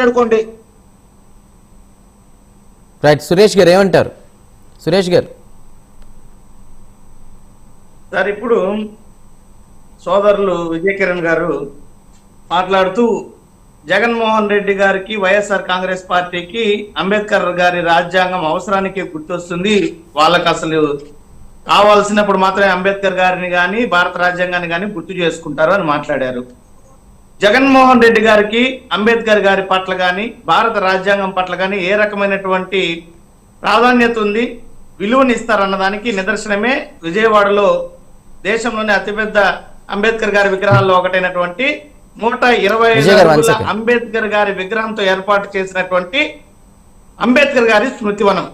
మాట్లాడుకోండి. రైట్ సురేష్ గారు ఏమంటారు? సురేష్ గారు. సార్ ఇప్పుడు సోదరులు విజయ్ కిరణ్ గారు మాట్లాడుతూ జగన్మోహన్ రెడ్డి గారికి వైఎస్ఆర్ కాంగ్రెస్ పార్టీకి అంబేద్కర్ గారి రాజ్యాంగం అవసరానికి గుర్తొస్తుంది. వాళ్ళకి అసలు కావాల్సినప్పుడు మాత్రమే అంబేద్కర్ గారిని కానీ భారత రాజ్యాంగాన్ని కానీ గుర్తు చేసుకుంటారు అని మాట్లాడారు. జగన్మోహన్ రెడ్డి గారికి అంబేద్కర్ గారి పట్ల కానీ భారత రాజ్యాంగం పట్ల కానీ ఏ రకమైనటువంటి ప్రాధాన్యత ఉంది విలువనిస్తారన్న దానికి నిదర్శనమే విజయవాడలో దేశంలోనే అతిపెద్ద అంబేద్కర్ గారి విగ్రహాల్లో ఒకటైనటువంటి నూట ఇరవై. అంబేద్కర్ గారి విగ్రహంతో ఏర్పాటు చేసినటువంటి అంబేద్కర్ గారి స్మృతివనం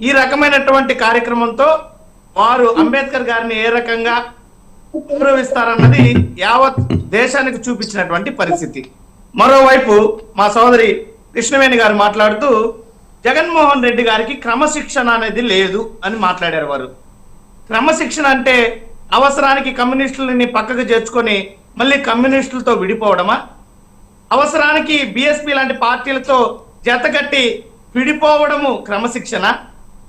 ఈ రకమైనటువంటి కార్యక్రమంతో వారు అంబేద్కర్ గారిని ఏ రకంగా గౌరవిస్తారన్నది యావత్ దేశానికి చూపించినటువంటి పరిస్థితి. మరోవైపు మా సోదరి కృష్ణవేణి గారు మాట్లాడుతూ జగన్మోహన్ రెడ్డి గారికి క్రమశిక్షణ అనేది లేదు అని మాట్లాడారు వారు. క్రమశిక్షణ అంటే అవసరానికి కమ్యూనిస్టులని పక్కకు చేర్చుకొని మళ్ళీ కమ్యూనిస్టులతో విడిపోవడమా? అవసరానికి బిఎస్పీ లాంటి పార్టీలతో జతకట్టి విడిపోవడము క్రమశిక్షణ?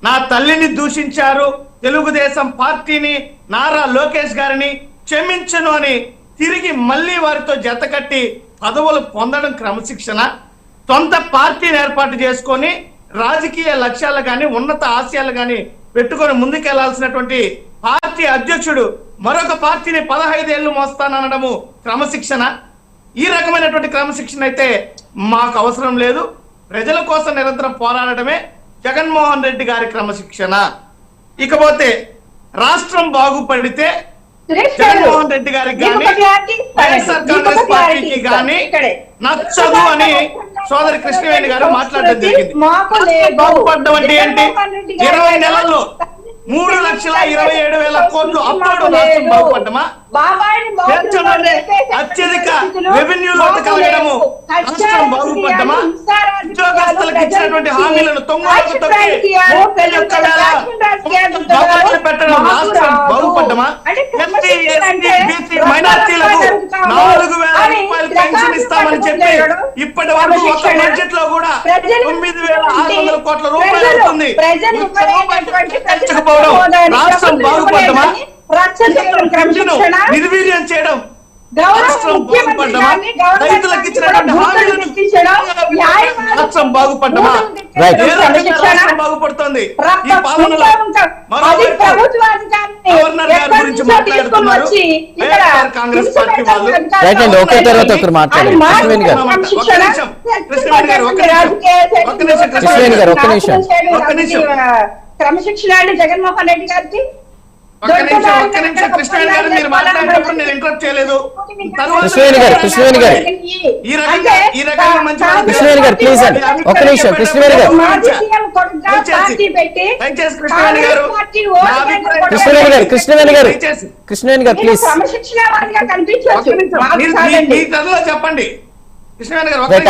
నా తల్లిని దూషించారు తెలుగుదేశం పార్టీని నారా లోకేష్ గారిని క్షమించను అని తిరిగి మళ్ళీ వారితో జతకట్టి పదవులు పొందడం క్రమశిక్షణ సొంత పార్టీని ఏర్పాటు చేసుకొని రాజకీయ లక్ష్యాలు కానీ ఉన్నత ఆశయాలు కానీ పెట్టుకొని ముందుకెళ్ళాల్సినటువంటి పార్టీ అధ్యక్షుడు మరొక పార్టీని పదహైదేళ్ళు మోస్తానడము క్రమశిక్షణ. ఈ రకమైనటువంటి క్రమశిక్షణ అయితే మాకు అవసరం లేదు. ప్రజల కోసం నిరంతరం పోరాడటమే జగన్మోహన్ రెడ్డి గారి క్రమశిక్షణ. ఇకపోతే రాష్ట్రం బాగుపడితే జగన్మోహన్ రెడ్డి గారికి కానీ. వైఎస్ఆర్ కాంగ్రెస్ పార్టీకి. కానీ. నచ్చదు అని సోదరి కృష్ణవేణి గారు మాట్లాడడం జరిగింది మాకు రాష్ట్రం లేదు. బాగుపడడం అంటే ఏంటి ఇరవై నెలల్లో మూడు లక్షల ఇరవై ఏడు వేల కోట్లు అప్పుడు రాష్ట్రం. బాగుపడ్డమా అత్యధిక రెవెన్యూ లోటు కలగడము. రాష్ట్రం బాగుపడ్డమా ఉద్యోగస్తులకు ఇచ్చినటువంటి హామీలను తొంగలోకి తొక్కి ముప్పై ఒక్క వేల రాజకీయాలు రాజకీయాలు బకాయిలు పెట్టడం మాకు రాష్ట్రం రాదు. బాగుపడ్డమా అంటే ఎస్సీ క్రమశిక్షణ ఎస్టీ అంటే బీసీ రకరకాల మైనార్టీలకు జరుగుతాము. నాలుగు వేల అని రూపాయలు రకాలు పెన్షన్ ఇస్తామని చెప్పి. ఇప్పటి వరకు ఒక. బడ్జెట్లో కూడా తొమ్మిది వేల ఆరు వందల కోట్ల రూపాయలు అవుతుంది. పెంచకపోవడం రాష్ట్రం బాగుపడ్డమా? నిర్వీర్యం చేయడం రాష్ట్రం బాగుపడ్డమా? బాగుపడుతోంది. ఈ పాలనలో గవర్నర్ గారి గురించి మాట్లాడుతున్నారు. కాంగ్రెస్ పార్టీ వాళ్ళు? ఒకే తర్వాత ఒకరు కృష్ణవేణి గారు. కృష్ణవేణి గారు, ఒక్క నిమిషం. ఒక్క నిమిషం. క్రమశిక్షణ అండి జగన్మోహన్ రెడ్డి గారికి. ఒక్క నిమిషం ఒక్క నిమిషం కృష్ణవేణి గారు మీరు మాట్లాడేటప్పుడు నేను ఇంటరప్ట్ చేయలేదు తర్వాత కృష్ణవేణి గారు, కృష్ణవేణి గారు. ఈ రకంగా ఈ రకంగా మంచి మంచి కృష్ణవేణి గారు, please అండి. ఒక్క నిమిషం, కృష్ణవేణి గారు. దయచేసి కృష్ణవేణి గారు కృష్ణవేణి గారు కృష్ణవేణి గారు. కృష్ణవేణి ప్లీజ్ మీ- కథలో చెప్పండి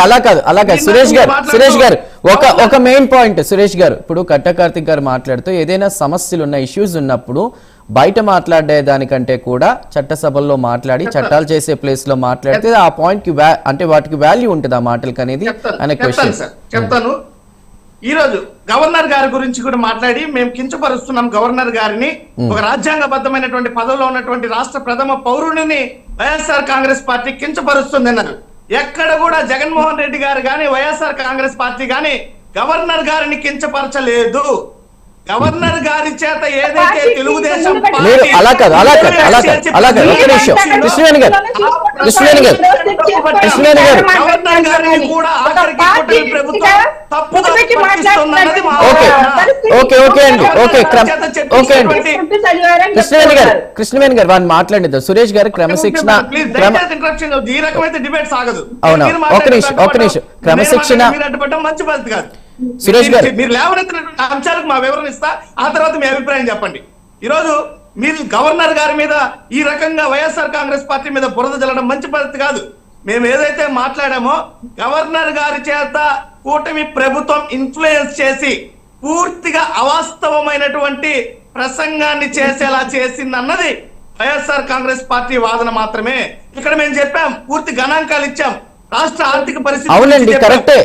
అలా. కాదు అలా కాదు సురేష్ గారు సురేష్ గారు ఒక ఒక మెయిన్ పాయింట్ సురేష్ గారు ఇప్పుడు కట్ట కార్తిక్ గారు మాట్లాడుతూ ఏదైనా సమస్యలు ఉన్న ఇష్యూస్ ఉన్నప్పుడు బయట మాట్లాడే దానికంటే కూడా చట్టసభల్లో మాట్లాడి చట్టాలు చేసే ప్లేస్లో మాట్లాడితే ఆ పాయింట్కి అంటే వాటికి వాల్యూ ఉంటుంది ఆ మాటలకి అనేది అనే క్వశ్చన్ చెప్తాను. ఈ రోజు గవర్నర్ గారి గురించి కూడా మాట్లాడి మేము కించపరుస్తున్నాం గవర్నర్ గారిని. ఒక రాజ్యాంగబద్ధమైనటువంటి పదవిలో ఉన్నటువంటి రాష్ట్ర ప్రథమ పౌరుడిని వైఎస్ఆర్ కాంగ్రెస్ పార్టీ కించపరుస్తుంది అన్నారు. ఎక్కడ కూడా జగన్మోహన్ రెడ్డి గారు గాని వైఎస్ఆర్ కాంగ్రెస్ పార్టీ గాని గవర్నర్ గారిని కించపరచలేదు. గవర్నర్ గారి చేత ఏదైతే తెలుగుదేశం లేదు అలా కాదు అలా కాదు అలా కాదు అలా కాదు ఒక్క నిమిషం. కృష్ణవేణి గారు కృష్ణవేణి గారు కృష్ణవేణి గారు గవర్నర్ గారిని కూడా ఆఖరికి ప్రభుత్వం ఓకే. ఓకే ఓకే అండి ఓకే క్రమ ఓకే అండి. కృష్ణవేణి గారు కృష్ణవేణి గారు వాడిని మాట్లాడిద్దాం సురేష్ గారు క్రమశిక్షణ అవునా? మీరు ఒక్క నిమిషం, ఒక్క నిమిషం. మీరు క్రమశిక్షణ- మీరు మంచి పద్ధతి కాదు. సురేష్ గారు. మీరు- లేవనెత్తినటువంటి అంశాలకు మా వివరణ ఇస్తా. ఆ తర్వాత మీ అభిప్రాయం చెప్పండి. ఈ రోజు మీరు గవర్నర్ గారి మీద ఈ రకంగా వైఎస్ఆర్ కాంగ్రెస్ పార్టీ మీద బురద జల్లడం మంచి పద్ధతి కాదు. మేము ఏదైతే మాట్లాడామో గవర్నర్ గారి చేత కూటమి ప్రభుత్వం ఇన్ఫ్లుయెన్స్ చేసి పూర్తిగా అవాస్తవమైనటువంటి ప్రసంగాన్ని చేసేలా చేసిందన్నది వైఎస్ఆర్ కాంగ్రెస్ పార్టీ వాదన మాత్రమే. ఇక్కడ మేము చెప్పాం పూర్తి గణాంకాలు ఇచ్చాం. రాష్ట్ర ఆర్థిక పరిస్థితి అవునండి. కరెక్టే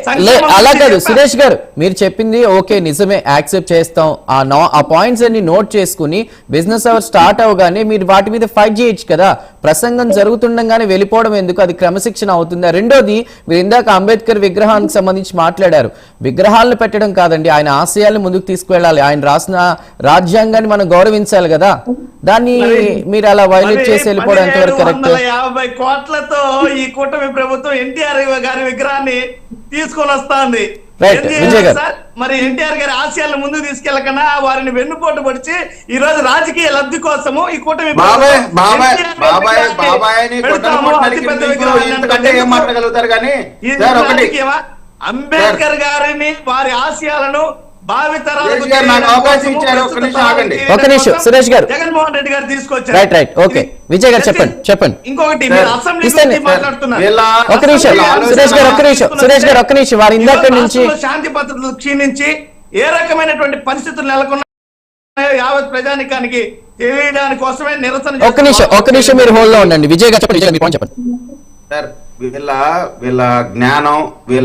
అలా కాదు. సురేష్ గారు మీరు చెప్పింది ఓకే నిజమే యాక్సెప్ట్ చేస్తాం ఆ నో ఆ పాయింట్స్ అన్ని నోట్ చేసుకుని బిజినెస్ అవర్ స్టార్ట్ అవగానే మీరు వాటి మీద ఫైట్ చేయొచ్చు కదా ప్రసంగం జరుగుతుండగానే వెళ్ళిపోవడం ఎందుకు? అది క్రమశిక్షణ అవుతుందా? రెండోది మీరు ఇందాక అంబేద్కర్ విగ్రహానికి సంబంధించి మాట్లాడారు. విగ్రహాలను పెట్టడం కాదండి ఆయన ఆశయాలను ముందుకు తీసుకువెళ్ళాలి. ఆయన రాసిన రాజ్యాంగాన్ని మనం గౌరవించాలి కదా. దాన్ని మరి- అలా వైలేట్ చేసి వెళ్ళిపోవడం ఎంతవరకు కరెక్ట్ యాభై కోట్లతో ఈ కూటమి ప్రభుత్వం ఎన్టీఆర్ గారి విగ్రహాన్ని తీసుకొని వస్తాంది. విజయ్ గారు. మరి ఎన్టీఆర్ గారి ఆశయాలను ముందుకు తీసుకెళ్ళకన్నా వారిని వెన్నుపోటు పొడిచి ఈ రోజు రాజకీయ లబ్ధి కోసము ఈ కూటమి? అంబేద్కర్ గారిని వారి ఆశయాలను ఒక్క నిమిషం. సురేష్ గారు. జగన్మోహన్ రెడ్డి గారు తీసుకొచ్చారు. Right. Okay. ఇది- విజయ్ గారు చెప్పండి, చెప్పండి. ఇంకొకటి ఒక్క నిమిషం, సురేష్ గారు, ఒక్క నిమిషం, సురేష్ గారు, ఒక్క నిమిషం. వారు ఇందాక నుంచి- శాంతి భద్రతలు క్షీణించి ఏ రకమైనటువంటి పరిస్థితులు నెలకొన్నాయో యావత్ ప్రజానికానికి తెలియడానికి కోసమే నిరసన ఒక్క నిమిషం ఒక్క నిమిషం మీరు హోల్డ్లో ఉండండి. విజయ్ గారు చెప్పండి చెప్పండి. సార్ వీళ్ళ వీళ్ళ జ్ఞానం వీళ్ళ